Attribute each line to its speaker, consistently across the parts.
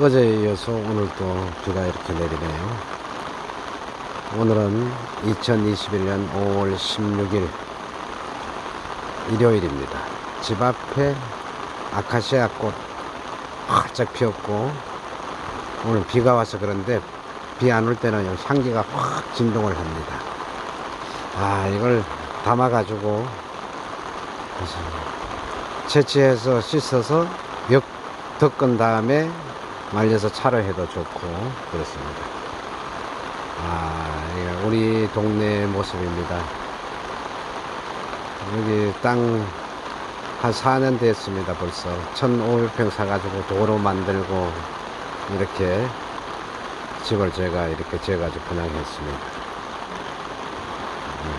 Speaker 1: 어제에 이어서 오늘 또 비가 이렇게 내리네요. 오늘은 2021년 5월 16일 일요일입니다. 집 앞에 아카시아 꽃 활짝 피었고 오늘 비가 와서 그런데 비 안 올 때는 향기가 확 진동을 합니다. 아 이걸 담아가지고 채취해서 씻어서 몇 덮은 다음에 말려서 차로 해도 좋고 그렇습니다. 아, 이게 우리 동네 모습입니다. 여기 땅 한 4년 됐습니다 벌써 1500평 사가지고 도로 만들고 이렇게 집을 제가 이렇게 지어가지고 분양했습니다. 네.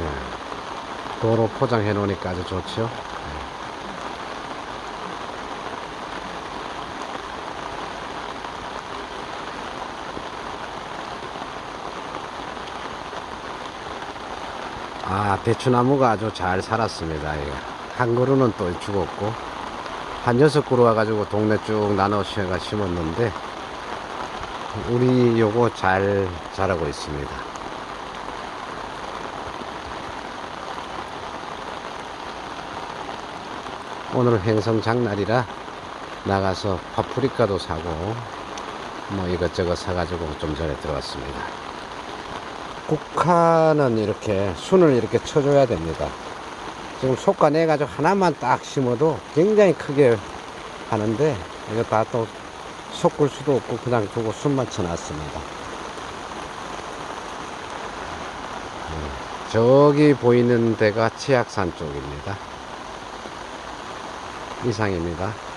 Speaker 1: 네. 도로 포장해 놓으니까 아주 좋죠. 아, 대추나무가 아주 잘 살았습니다. 이거. 한 그루는 또 죽었고, 한 여섯 그루 와가지고 동네 쭉 나눠서 심었는데, 우리 요거 잘 자라고 있습니다. 오늘 행성 장날이라 나가서 파프리카도 사고, 뭐 이것저것 사가지고 좀 전에 들어왔습니다. 국화는 이렇게 순을 이렇게 쳐줘야 됩니다. 지금 속가내 가지고 하나만 딱 심어도 굉장히 크게 하는데 이거 다 또 섞을 수도 없고 그냥 두고 순만 쳐놨습니다. 음, 저기 보이는 데가 치악산 쪽입니다. 이상입니다.